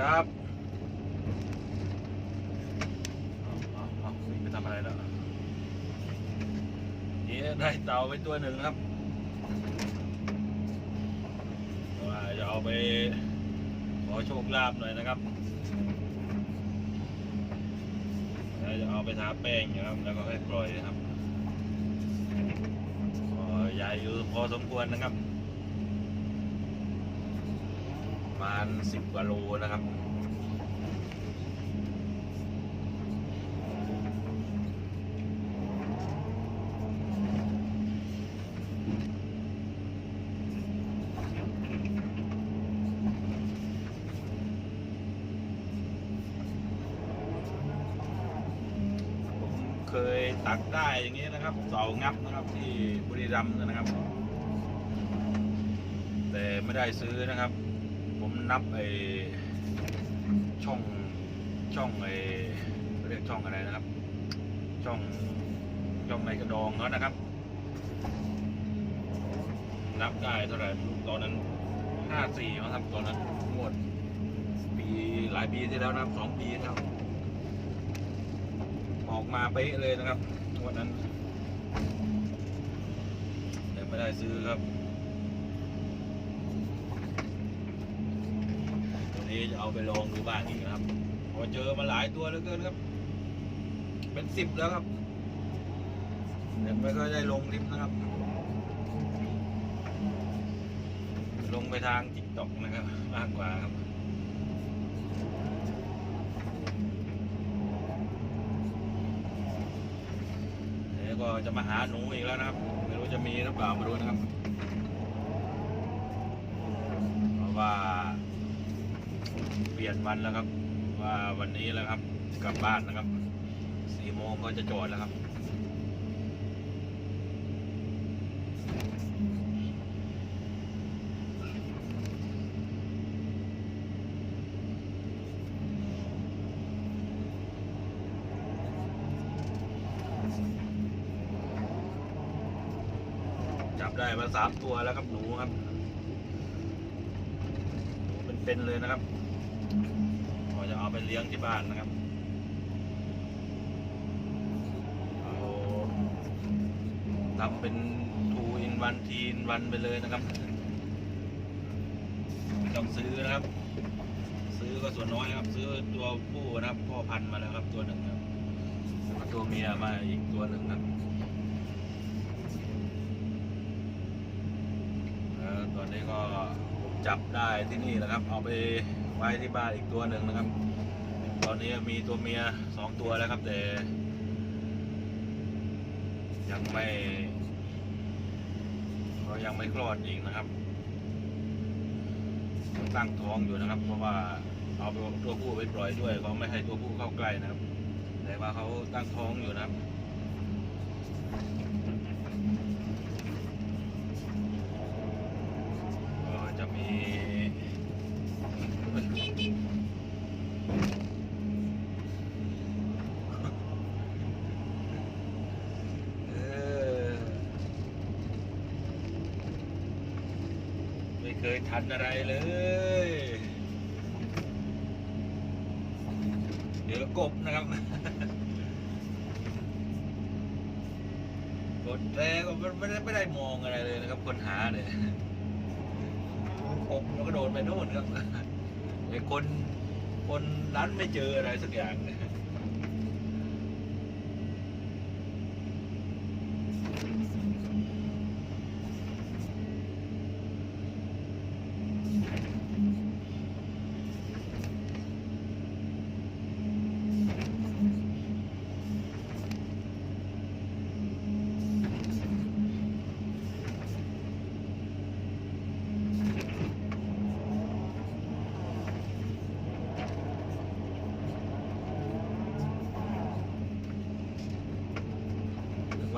ครับเอาเอาคุยไปทำอะไรแล้วนี่ได้เต่าไปตัวหนึ่งครับว่าจะเอาไปขอโชคลาภหน่อยนะครับแล้วจะเอาไปทาแป้งนะครับ แล้วก็ให้ปล่อยนะครับก็ใหญ่อยู่พอสมควรนะครับ ประ มาณสิบกว่าโลนะครับ ผมเคยตักได้อย่างนี้นะครับ เสางับนะครับที่บุรีรัมย์นะครับ แต่ไม่ได้ซื้อนะครับ นับไอช่องช่องไอเรียกช่องอะไรนะครับ ช่องช่องในกระดองเขานะครับ นับได้เท่าไหร่ตอนนั้นห้าสี่ครับตอนนั้นงวดปีหลายปีที่แล้วนะครับสองปีที่แล้วออกมาเป๊ะเลยนะครับงวดนั้นแต่ไม่ได้ซื้อครับ ตัวนี้จะ เอาไปลองดูบ้างอีกนะครับพอเจอมาหลายตัวเหลือเกินครับ เป็นสิบแล้วครับแต่ไม่ค่อยได้ลงลิปนะครับ ลงไปทางจิ๊กตอกนะครับ มากกว่าครับเดี๋ยวก็จะมาหาหนูอีกแล้วนะครับ ไม่รู้จะมีหรือเปล่าไม่รู้นะครับเพราะว่า เปลี่ยนวันแล้วครับ ว่าวันนี้แล้วครับ กลับบ้านนะครับสี่โมงก็จะจอดแล้วครับจับได้มาสามตัวแล้วครับหนูครับหนูเป็นๆเลยนะครับ เลี้ยงที่บ้านนะครับเอาทำเป็นทูอินวันทีนวันไปเลยนะครับไม่ต้องซื้อนะครับ ซื้อก็ส่วนน้อยครับ ซื้อตัวผู้นะครับพ่อพันธุ์มาแล้วครับตัวหนึ่งครับแล้วตัวเมียมาอีกตัวหนึ่งครับตอนนี้ก็จับได้ที่นี่นะครับ เอาไปไว้ที่บ้านอีกตัวหนึ่งนะครับ ตอนนี้มีตัวเมียสองตัวแล้วครับแต่ยังไม่ก็ยังไม่คลอดอีกนะครับยังตั้งท้องอยู่นะครับ เพราะว่าเอาตัวผู้ไปปล่อยด้วยเขาไม่ให้ตัวผู้เข้าใกล้นะครับ แต่ว่าเขาตั้งท้องอยู่นะครับ ก็จะมี เออ ไม่เคยทันอะไรเลย เดี๋ยวกบนะครับ กดแรก็ไม่ได้ไม่ได้มองอะไรเลยนะครับ คนหาเนี่ยกบแล้วก็โดนไปโน่นครับไอ้คนคนนั้นไม่เจออะไรสักอย่างเนี่ย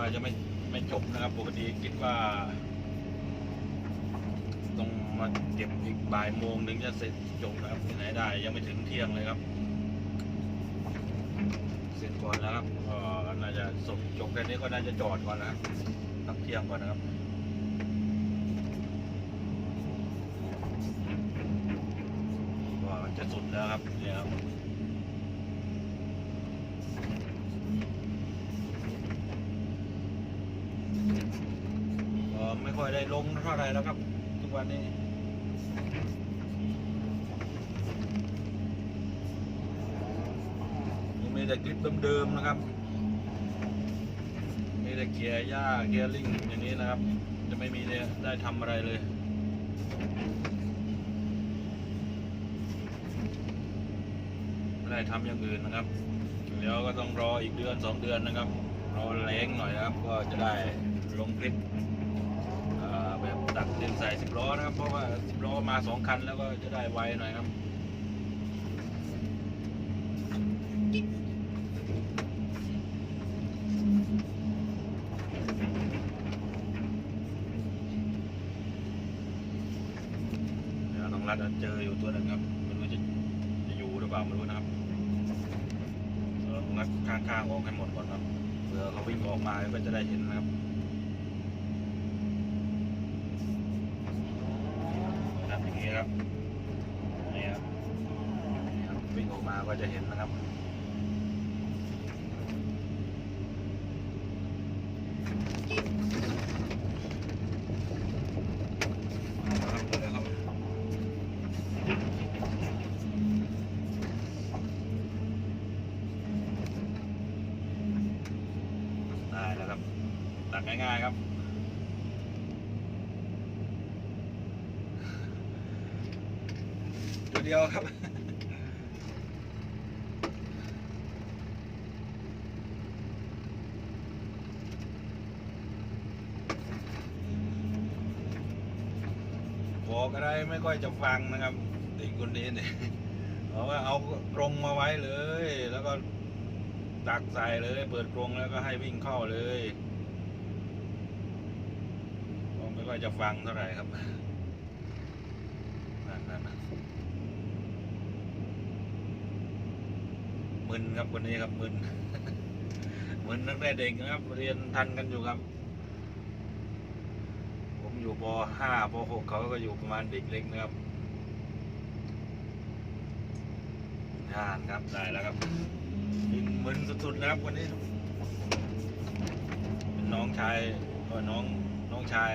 ว่าจะไม่ไม่จบนะครับปกติคิดว่าต้องมาเก็บอีกบ่ายโมงถึงจะเสร็จจบนะครับที่ไหนได้ ยังไม่ถึงเที่ยงเลยครับ เสร็จก่อนแล้วครับก็น่าจะจบจบแค่นี้ก็น่าจะจอดก่อนนะครับพักเที่ยงก่อนนะครับก็จะสุดแล้วครับเนี่ยครับก็ไม่ ค่อยได้ลงเท่าไรแล้วครับ ทุกวันนี้มีแต่คลิปเดิมๆนะครับ มีแต่เกียร์หญ้าเกียร์ลิงอย่างนี้นะครับ จะไม่มีได้ทำอะไรเลยไม่ได้ทำอย่างอื่นนะครับเดี๋ยวก็ต้องรออีกเดือนสองเดือนนะครับ รอแรงหน่อยนะครับ ก็จะได้ลงคลิป อ่อแบบตักเต็มใส่สิบล้อนะครับ เพราะว่าสิบล้อมาสองคันแล้วก็จะได้ไวหน่อยครับเดี๋ยวน้องรัดเจออยู่ตัวหนึ่งครับไม่รู้จะจะอยู่หรือเปล่าไม่รู้นะครับน้องรัดข้างๆออกให้หมดก่อนครับเผื่อเขาวิ่งออกมาก็จะได้เห็นนะครับทำอย่าง นี้ครับนี่ครับนี่ครับวิ่งออกมาก็จะเห็นนะครับครับเลยครับได้แล้วครับตักง่ายๆครับ ตัวเดียวครับบอกอะไรไม่ค่อยจะฟังนะครับเด็กคนนี้เนี่ยเอาว่าเอากรงมาไว้เลย แล้วก็ตักใส่เลย เปิดกรงแล้วก็ให้วิ่งเข้าเลยก็ไม่ค่อยจะฟังเท่าไหร่ครับนั่นนั่น มึนครับคนนี้ครับมึนมึนตั้งแต่เด็กนะครับ เรียนทันกันอยู่ครับ ผมอยู่ป .5 ป .6 เขาก็อยู่ประมาณเด็กเล็กนะครับงานครับได้แล้วครับยิงมึนสุดๆนะครับวันนี้เป็นน้องชายก็น้องน้องชาย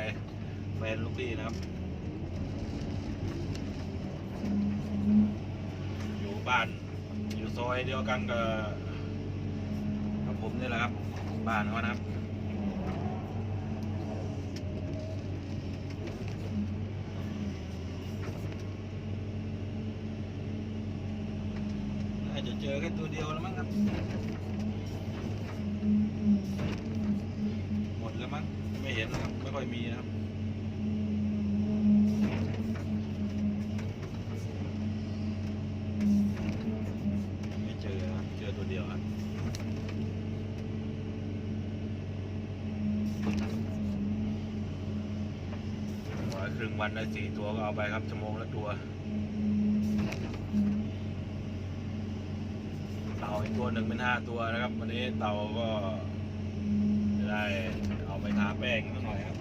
แฟนลูกพี่นะครับ อยู่บ้าน อยู่ซอยเดียวกันกับกับผมนี่แหละครับ บ้านเขานะครับน่าจะเจอแค่ตัวเดียวแล้วมั้งครับ หมดแล้วมั้งไม่เห็นนะครับ ไม่ค่อยมีนะครับ ไม่เจอครับเจอตัวเดียวครับร้อยครึ่ง วันได้สี่ตัวก็เอาไปครับชั่วโมงละตัวเต่าอีกตัวหนึ่งเป็นห้าตัวนะครับ วันนี้เต่าก็จะได้เอาไปทาแป้งนิดหน่อยครับ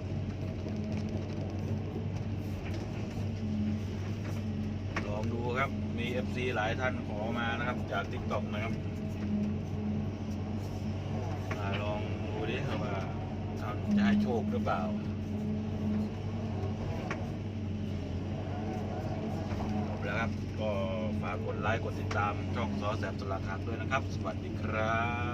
ลองดูครับมี FC หลายท่านขอมานะครับ จาก TikTok นะครับมาลองดูดิครับว่าจะให้โชคหรือเปล่า จบแล้วครับ ก็ฝากกดไลค์กดติดตามช่องซอแสบสลักหักด้วยนะครับ สวัสดีครับ